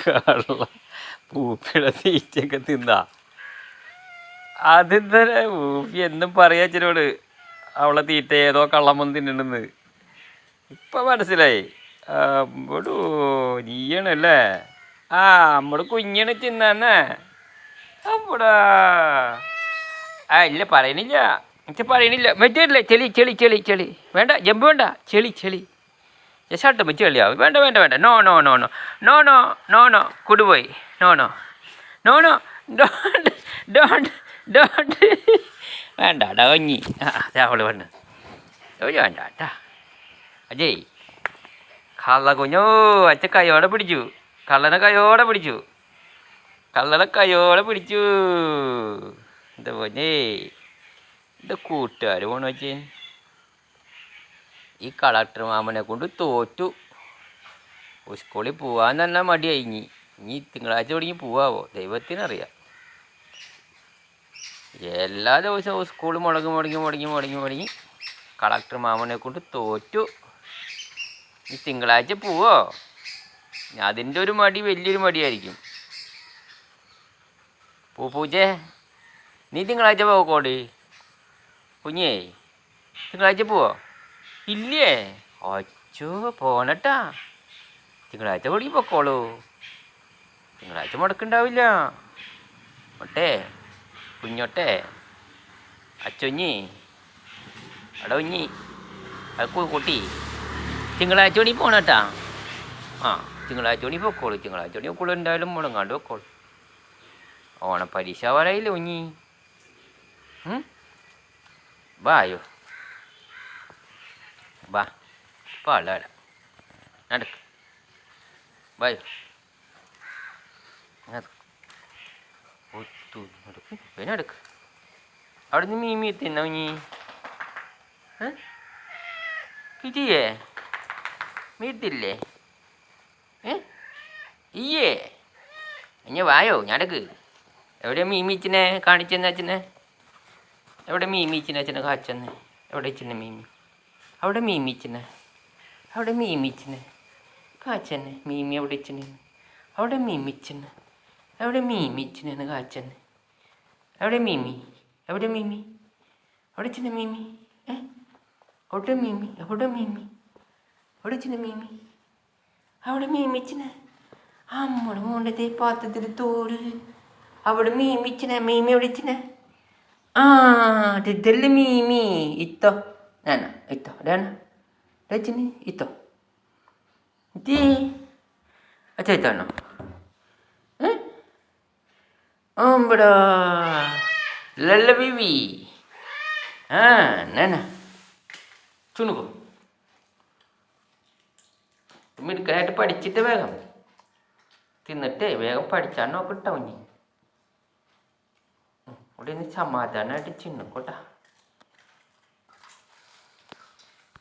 കള്ള പൂപ്പിയുടെ തീറ്റയൊക്കെ തിന്നാ. ആദ്യം തന്നെ പൂപ്പി എന്നും പറയാ അവളെ തീറ്റ ഏതോ കള്ളമൊന്നും തിന്നണെന്ന് ഇപ്പൊ മനസ്സിലായി. അമ്മടു നീയാണല്ലേ ആ നമ്മുടെ കുഞ്ഞിനെ തിന്നാന്നേ. അമ്മടാ ആ ഇല്ല പറയണില്ല. എനിക്ക് പറയണില്ല. മറ്റേ ചെളി ചെളി ചെളി ചെളി. വേണ്ട ജമ്പ് വേണ്ട. ചെളി ചെളി. ഷർട്ടും കളിയാവും വേണ്ട വേണ്ട വേണ്ട. No no no no no no no no കുടുപോയി. No no no no don't don't don't വേണ്ട ഡോഞ്ഞി അതെ അവൾ ഒരു വേണ്ട കേട്ടാ അജയ് കള്ള കുഞ്ഞോ അച്ഛ കയ്യോടെ പിടിച്ചു. കള്ളനെ കയ്യോടെ പിടിച്ചു. കള്ളനെ കയ്യോടെ പിടിച്ചു. എന്താ പോഞ്ഞേ എന്റെ കൂട്ടുകാർ പോണു വെച്ചേ ഈ കളക്ടർ മാമനെ കൊണ്ട് തോറ്റു. സ്കൂളിൽ പോവാൻ തന്നെ മടിയായി. ഇനി ഇനി തിങ്കളാഴ്ച തുടങ്ങി പോവാവോ? ദൈവത്തിനറിയാം. എല്ലാ ദിവസവും സ്കൂൾ മുടങ്ങി മുടങ്ങി മുടങ്ങി മുടങ്ങി മുടങ്ങി കളക്ടർ മാമനെ കൊണ്ട് തോറ്റു. ഈ തിങ്കളാഴ്ച പോവോ? അതിന്റെ ഒരു മടി വലിയൊരു മടിയായിരിക്കും. പൂ പൂജേ. നീ തിങ്കളാഴ്ച പോകോടി കുഞ്ഞേ തിങ്കളാഴ്ച പോവോ? ഇല്ലേ? അച്ചോ പോണട്ടാ. തിങ്കളാഴ്ച കൂടി പൊക്കോളൂ. തിങ്കളാഴ്ച മുടക്കുണ്ടാവില്ല. ഒട്ടെ കുഞ്ഞൊട്ടെ. അച്ചൊഞ്ഞി. അട കുഞ്ഞി അത് കുട്ടി. തിങ്കളാഴ്ച കൂടി പോണട്ടാ. ആ തിങ്കളാഴ്ച കൂടി പൊക്കോളൂ. തിങ്കളാഴ്ച കൂടി പൊക്കോളൂ. എന്തായാലും മുടങ്ങാണ്ട് പൊക്കോളൂ. ഓണപ്പരീക്ഷ വരായില്ലേ കുഞ്ഞി ഉം? വായോ. വാ പാടാട നടക്ക്. വായോ. നടക്ക്. ഒത്തു നടക്ക്. പിന്നെ നടക്ക്. അവിടെ നിന്ന് മീൻ മീൻ തിന്നോ നീ? കിട്ടിയേ? മീത്തില്ലേ? ഏ? ഇനി വായോ? ഞടക്ക് എവിടെ മീമിച്ചിനെ കാണിച്ചെന്ന് അച്ഛനെ എവിടെ മീമിച്ചിനെ അച്ഛനെ കാച്ചെന്ന്? എവിടെ അച്ഛനെ മീമി അവിടെ മീമിച്ചിനെ. അവിടെ മീമിച്ചിനെ. കാച്ചനെ മീമി അവിടെ ഇച്ചിനെ അവിടെ മീമിച്ചിനെ. അവിടെ മീമിച്ചിനെ കാച്ചനെ. അവിടെ മീമി. എവിടെ മീമി. അവിടെ ചിന്ന മീമി. ഏ? അവിടെ മീമി. എവിടെ മീമി. അവിടെ ചിന്ന മീമി. അവിടെ മീമിച്ചിന്. അമ്മടെ മോണ്ടത്തെ പാത്രത്തിൽ തോൽ. അവിടെ മീമിച്ചിനെ. മീമി എവിടെ ഇച്ചിനെ ആ ഇതല്ലേ മീമി. ഇത്തോ. Ayan, ito. Ayan. Legend, ito. Hindi. Ito, ito, ano? Eh? Umbra. Lala baby. Ah, nana. ചുണുക്കോ മിടുക്കനായിട്ട് പഠിച്ചിട്ട് വേഗം തിന്നിട്ട് വേഗം പഠിച്ചാൽ നോക്കട്ടോ ഇനി ഇവിടെ നിന്ന് സമാധാനമായിട്ട് ചിന്നുക്കോട്ടാ